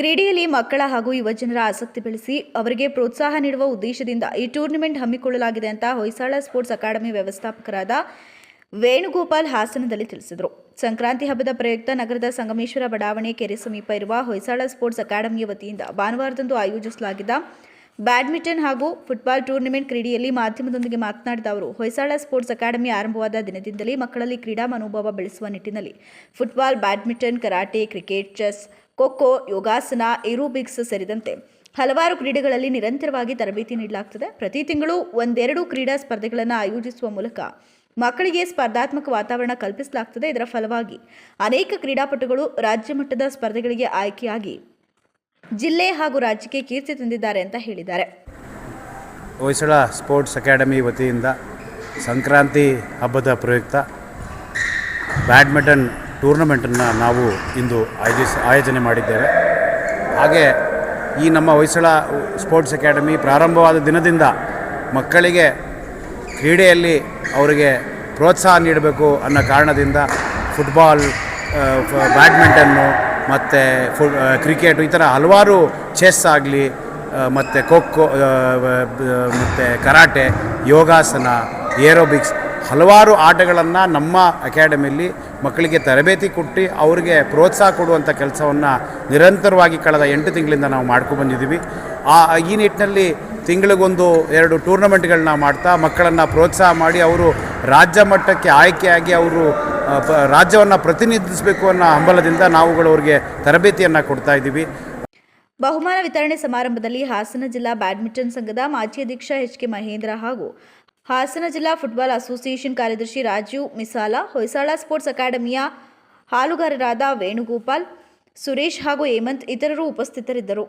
ಕ್ರೀಡೆಯಲ್ಲಿ ಮಕ್ಕಳ ಹಾಗೂ ಯುವಜನರ ಆಸಕ್ತಿ ಬೆಳೆಸಿ ಅವರಿಗೆ ಪ್ರೋತ್ಸಾಹ ನೀಡುವ ಉದ್ದೇಶದಿಂದ ಈ ಟೂರ್ನಿಮೆಂಟ್ ಹಮ್ಮಿಕೊಳ್ಳಲಾಗಿದೆ ಅಂತ ಹೊಯ್ಸಾಳ ಸ್ಪೋರ್ಟ್ಸ್ ಅಕಾಡೆಮಿ ವ್ಯವಸ್ಥಾಪಕರಾದ ವೇಣುಗೋಪಾಲ್ ಹಾಸನದಲ್ಲಿ ತಿಳಿಸಿದರು. ಸಂಕ್ರಾಂತಿ ಹಬ್ಬದ ಪ್ರಯುಕ್ತ ನಗರದ ಸಂಗಮೇಶ್ವರ ಬಡಾವಣೆ ಕೆರೆ ಸಮೀಪ ಇರುವ ಹೊಯ್ಸಳ ಸ್ಪೋರ್ಟ್ಸ್ ಅಕಾಡೆಮಿಯ ವತಿಯಿಂದ ಭಾನುವಾರದಂದು ಆಯೋಜಿಸಲಾಗಿದ್ದ ಬ್ಯಾಡ್ಮಿಂಟನ್ ಹಾಗೂ ಫುಟ್ಬಾಲ್ ಟೂರ್ನಿಮೆಂಟ್ ಕ್ರೀಡೆಯಲ್ಲಿ ಮಾಧ್ಯಮದೊಂದಿಗೆ ಮಾತನಾಡಿದ ಅವರು, ಹೊಯ್ಸಳ ಸ್ಪೋರ್ಟ್ಸ್ ಅಕಾಡೆಮಿ ಆರಂಭವಾದ ದಿನದಿಂದಲೇ ಮಕ್ಕಳಲ್ಲಿ ಕ್ರೀಡಾ ಮನೋಭಾವ ಬೆಳೆಸುವ ನಿಟ್ಟಿನಲ್ಲಿ football, badminton, karate, cricket, chess kho kho, ಯೋಗಾಸನ, ಏರೋಬಿಕ್ಸ್ ಸೇರಿದಂತೆ ಹಲವಾರು ಕ್ರೀಡೆಗಳಲ್ಲಿ ನಿರಂತರವಾಗಿ ತರಬೇತಿ ನೀಡಲಾಗ್ತದೆ. ಪ್ರತಿ ತಿಂಗಳು ಒಂದೆರಡು ಕ್ರೀಡಾ ಸ್ಪರ್ಧೆಗಳನ್ನು ಆಯೋಜಿಸುವ ಮೂಲಕ ಮಕ್ಕಳಿಗೆ ಸ್ಪರ್ಧಾತ್ಮಕ ವಾತಾವರಣ ಕಲ್ಪಿಸಲಾಗ್ತದೆ. ಇದರ ಫಲವಾಗಿ ಅನೇಕ ಕ್ರೀಡಾಪಟುಗಳು ರಾಜ್ಯ ಮಟ್ಟದ ಸ್ಪರ್ಧೆಗಳಿಗೆ ಆಯ್ಕೆಯಾಗಿ ಜಿಲ್ಲೆ ಹಾಗೂ ರಾಜ್ಯಕ್ಕೆ ಕೀರ್ತಿ ತಂದಿದ್ದಾರೆ ಅಂತ ಹೇಳಿದ್ದಾರೆ. ಹೊಯ್ಸಳ ಸ್ಪೋರ್ಟ್ಸ್ ಅಕಾಡೆಮಿ ವತಿಯಿಂದ ಸಂಕ್ರಾಂತಿ ಹಬ್ಬದ ಪ್ರಯುಕ್ತ ಬ್ಯಾಡ್ಮಿಂಟನ್ ಟೂರ್ನಮೆಂಟನ್ನು ನಾವು ಇಂದು ಆಯೋಜಿಸ ಆಯೋಜನೆ ಮಾಡಿದ್ದೇವೆ. ಹಾಗೆ ಈ ನಮ್ಮ ಹೊಯ್ಸಳ ಸ್ಪೋರ್ಟ್ಸ್ ಅಕಾಡೆಮಿ ಪ್ರಾರಂಭವಾದ ದಿನದಿಂದ ಮಕ್ಕಳಿಗೆ ಕ್ರೀಡೆಯಲ್ಲಿ ಅವರಿಗೆ ಪ್ರೋತ್ಸಾಹ ನೀಡಬೇಕು ಅನ್ನೋ ಕಾರಣದಿಂದ ಫುಟ್ಬಾಲ್ ಬ್ಯಾಡ್ಮಿಂಟನ್ನು ಮತ್ತು ಫು ಕ್ರಿಕೆಟು ಈ ಥರ ಹಲವಾರು ಚೆಸ್ ಆಗಲಿ ಮತ್ತು ಖೋ ಖೋ ಮತ್ತು ಕರಾಟೆ, ಯೋಗಾಸನ, ಏರೋಬಿಕ್ಸ್ ಹಲವಾರು ಆಟಗಳನ್ನು ನಮ್ಮ ಅಕಾಡೆಮಿಯಲ್ಲಿ ಮಕ್ಕಳಿಗೆ ತರಬೇತಿ ಕೊಟ್ಟು ಅವರಿಗೆ ಪ್ರೋತ್ಸಾಹ ಕೊಡುವಂಥ ಕೆಲಸವನ್ನು ನಿರಂತರವಾಗಿ ಕಳೆದ ಎಂಟು ತಿಂಗಳಿಂದ ನಾವು ಮಾಡ್ಕೊಂಡು ಬಂದಿದ್ದೀವಿ. ಆ, ಈ ನಿಟ್ಟಿನಲ್ಲಿ ತಿಂಗಳಿಗೊಂದು ಎರಡು ಟೂರ್ನಮೆಂಟ್ಗಳನ್ನ ಮಾಡ್ತಾ ಮಕ್ಕಳನ್ನು ಪ್ರೋತ್ಸಾಹ ಮಾಡಿ ಅವರು ರಾಜ್ಯ ಮಟ್ಟಕ್ಕೆ ಆಯ್ಕೆಯಾಗಿ ಅವರು ರಾಜ್ಯವನ್ನು ಪ್ರತಿನಿಧಿಸಬೇಕು ಅನ್ನೋ ಹಂಬಲದಿಂದ ನಾವುಗಳು ಅವರಿಗೆ ತರಬೇತಿಯನ್ನು ಕೊಡ್ತಾ ಇದ್ದೀವಿ. ಬಹುಮಾನ ವಿತರಣೆ ಸಮಾರಂಭದಲ್ಲಿ ಹಾಸನ ಜಿಲ್ಲಾ ಬ್ಯಾಡ್ಮಿಂಟನ್ ಸಂಘದ ಮಾಜಿ ಅಧ್ಯಕ್ಷ ಎಚ್ ಕೆ ಮಹೇಂದ್ರ ಹಾಗೂ ಹಾಸನ ಜಿಲ್ಲಾ ಫುಟ್ಬಾಲ್ ಅಸೋಸಿಯೇಷನ್ ಕಾರ್ಯದರ್ಶಿ ರಾಜೀವ್ ಮಿಸಾಲ, ಹೊಯ್ಸಾಳ ಸ್ಪೋರ್ಟ್ಸ್ ಅಕಾಡೆಮಿಯ ಹಾಲುಗಾರರಾದ ವೇಣುಗೋಪಾಲ್, ಸುರೇಶ್ ಹಾಗೂ ಹೇಮಂತ್ ಇತರರು ಉಪಸ್ಥಿತರಿದ್ದರು.